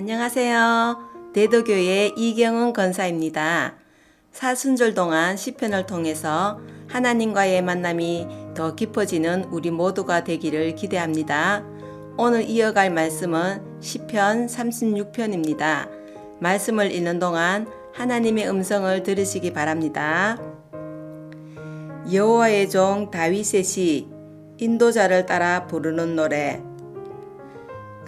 안녕하세요. 대도교의 이경은 권사입니다. 사순절 동안 시편을 통해서 하나님과의 만남이 더 깊어지는 우리 모두가 되기를 기대합니다. 오늘 이어갈 말씀은 시편 36편입니다. 말씀을 읽는 동안 하나님의 음성을 들으시기 바랍니다. 여호와의 종 다윗의 시 인도자를 따라 부르는 노래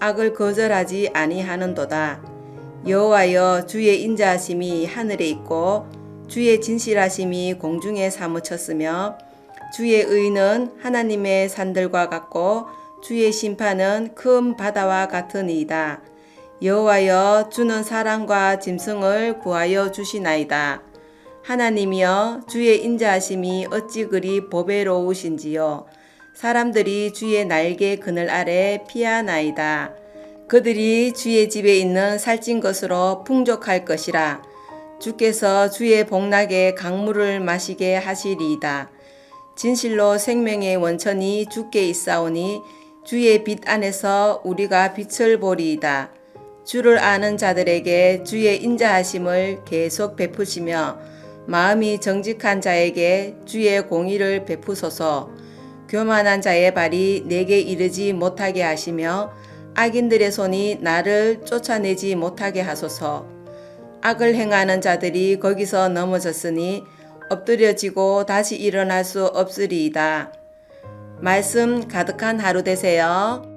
악을 거절하지 아니하는도다. 여호와여 주의 인자하심이 하늘에 있고 주의 진실하심이 공중에 사무쳤으며 주의 의는 하나님의 산들과 같고 주의 심판은 큰 바다와 같으니이다. 여호와여 주는 사랑과 짐승을 구하여 주시나이다. 하나님이여 주의 인자하심이 어찌 그리 보배로우신지요. 사람들이 주의 날개 그늘 아래 피하나이다. 그들이 주의 집에 있는 살찐 것으로 풍족할 것이라. 주께서 주의 복락에 강물을 마시게 하시리이다. 진실로 생명의 원천이 주께 있사오니 주의 빛 안에서 우리가 빛을 보리이다. 주를 아는 자들에게 주의 인자하심을 계속 베푸시며 마음이 정직한 자에게 주의 공의를 베푸소서. 교만한 자의 발이 내게 이르지 못하게 하시며 악인들의 손이 나를 쫓아내지 못하게 하소서. 악을 행하는 자들이 거기서 넘어졌으니 엎드려지고 다시 일어날 수 없으리이다. 말씀 가득한 하루 되세요.